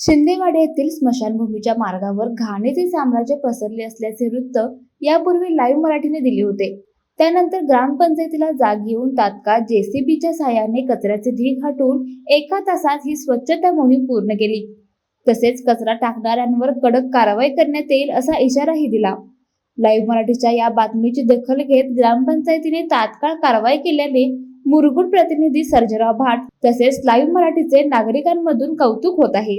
शिंदेवाडे येथील स्मशानभूमीच्या मार्गावर घाणेचे साम्राज्य पसरले असल्याचे वृत्त यापूर्वी लाईव्ह मराठीने दिले होते. त्यानंतर ग्रामपंचायतीला जाग घेऊन तात्काळ जेसीबीच्या सहाय्याने कचऱ्याचे ढीग हटवून एका तासात ही स्वच्छता मोहीम पूर्ण केली. तसेच कचरा टाकणाऱ्यांवर कडक कारवाई करण्यात येईल असा इशाराही दिला. लाईव्ह मराठीच्या या बातमीची दखल घेत ग्रामपंचायतीने तात्काळ कारवाई केल्याने मुरगुड प्रतिनिधी सर्जराव भाट तसेच लाईव्ह मराठीचे नागरिकांमधून कौतुक होत आहे.